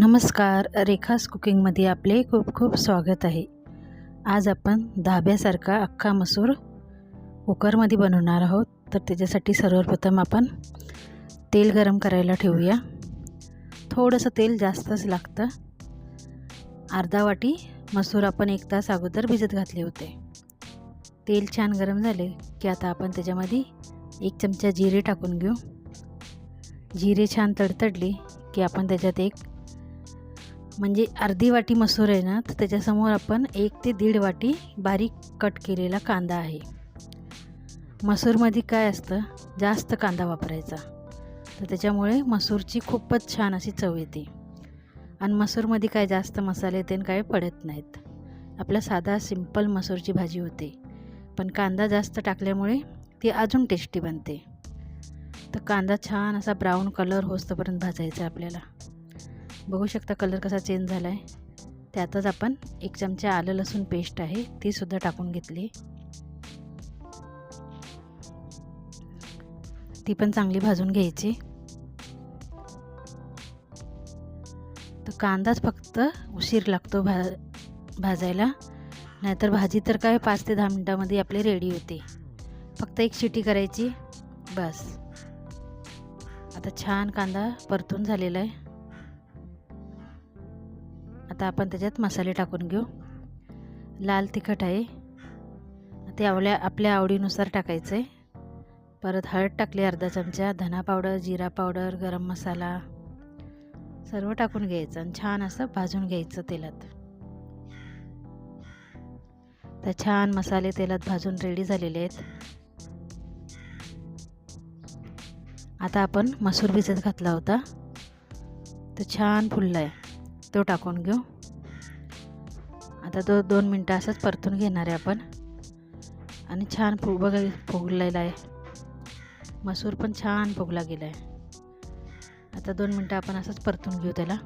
नमस्कार रेखास कुकिंगमध्ये आपले खूप खूप स्वागत आहे. आज आपण धाब्यासारखा अख्खा मसूर कुकरमध्ये बनवणार आहोत. तर त्याच्यासाठी सर्वप्रथम आपण तेल गरम करायला ठेवूया. थोडंसं तेल जास्तच लागतं. अर्धा वाटी मसूर आपण एक तास अगोदर भिजत घातले होते. तेल छान गरम झाले की आता आपण त्याच्यामध्ये एक चमचा जिरे टाकून घेऊ. जिरे छान तडतडले की आपण त्याच्यात एक म्हणजे अर्धी वाटी मसूर आहे ना तर त्याच्यासमोर आपण एक ते दीड वाटी बारीक कट केलेला कांदा आहे. मसूरमध्ये काय असतं? जास्त कांदा वापरायचा. तर त्याच्यामुळे मसूरची खूपच छान अशी चव येते. आणि मसूरमध्ये काय जास्त मसाले ते काय पडत नाहीत. आपला साधा सिंपल मसूरची भाजी होते. पण कांदा जास्त टाकल्यामुळे ती अजून टेस्टी बनते. तर कांदा छान असा ब्राऊन कलर होस्तपर्यंत भाजायचा आपल्याला. बघू शकता कलर कसा चेंज झाला आहे त्यातच आपण एक चमचा आलं लसूण पेस्ट आहे ती सुद्धा टाकून घेतली. ती पण चांगली भाजून घ्यायची. तर कांदाच फक्त उशीर लागतो भा भाजायला. नाहीतर भाजी तर काय पाच ते दहा मिनटामध्ये आपली रेडी होते. फक्त एक शिटी करायची बस. आता छान कांदा परतून झालेला आहे. आता आपण त्याच्यात मसाले टाकून घेऊ. लाल तिखट आहे. ते आवल्या आपल्या आवडीनुसार टाकायचं. आहे परत हळद टाकली अर्धा चमचा धना पावडर जिरा पावडर गरम मसाला. सर्व टाकून घ्यायचं आणि छान असं भाजून घ्यायचं तेलात. तर छान मसाले तेलात भाजून रेडी झालेले आहेत. आता आपण मसूर भिजत घातला होता. तो छान फुलला आहे तो टाकून घेऊ. आता तो दोन मिनटं असंच परतून घेणार आहे आपण. आणि छान फुग बघा फुगलेला आहे. मसूर पण छान फुगला गेला आहे. आता दोन मिनटं आपण असंच परतून घेऊ त्याला.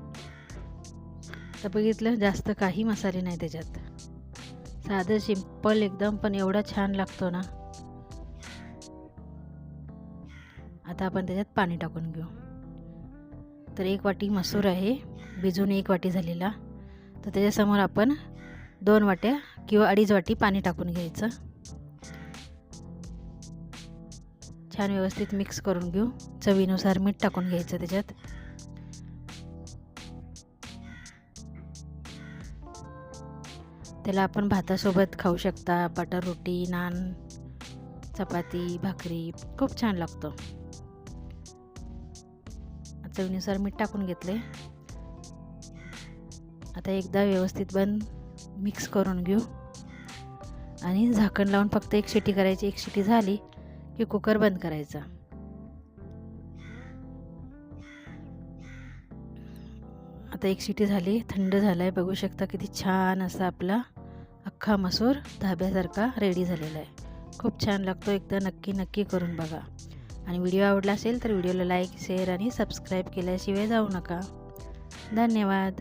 तर बघितलं जास्त काही मसाले नाही त्याच्यात. साधं सिंपल एकदम पण एवढा छान लागतो ना. आता आपण त्याच्यात पाणी टाकून घेऊ. तर एक वाटी मसूर आहे. भिजून एक वाटी झालेला. तर त्याच्यासमोर आपण दोन वाट्या किंवा अडीच वाटी पाणी टाकून घ्यायचं. छान व्यवस्थित मिक्स करून घेऊ. चवीनुसार मीठ टाकून घ्यायचं त्याच्यात. त्याला आपण भातासोबत खाऊ शकता. बटर रोटी नान चपाती भाकरी. खूप छान लागतो. चवीनुसार मीठ टाकून घेतले आता एकदा व्यवस्थित बंद मिक्स करून घेऊ. आणि झाकण लावून फक्त एक शिटी करायची एक शिटी झाली की कुकर बंद करायचा. आता एक शिटी झाली थंड झाला आहे बघू शकता किती छान असा आपला अख्खा मसूर धाब्यासारखा रेडी झालेला आहे. खूप छान लागतो एकदा नक्की नक्की करून बघा. आणि व्हिडिओ आवडला असेल तर व्हिडिओला लाईक शेअर आणि सबस्क्राईब केल्याशिवाय जाऊ नका. धन्यवाद.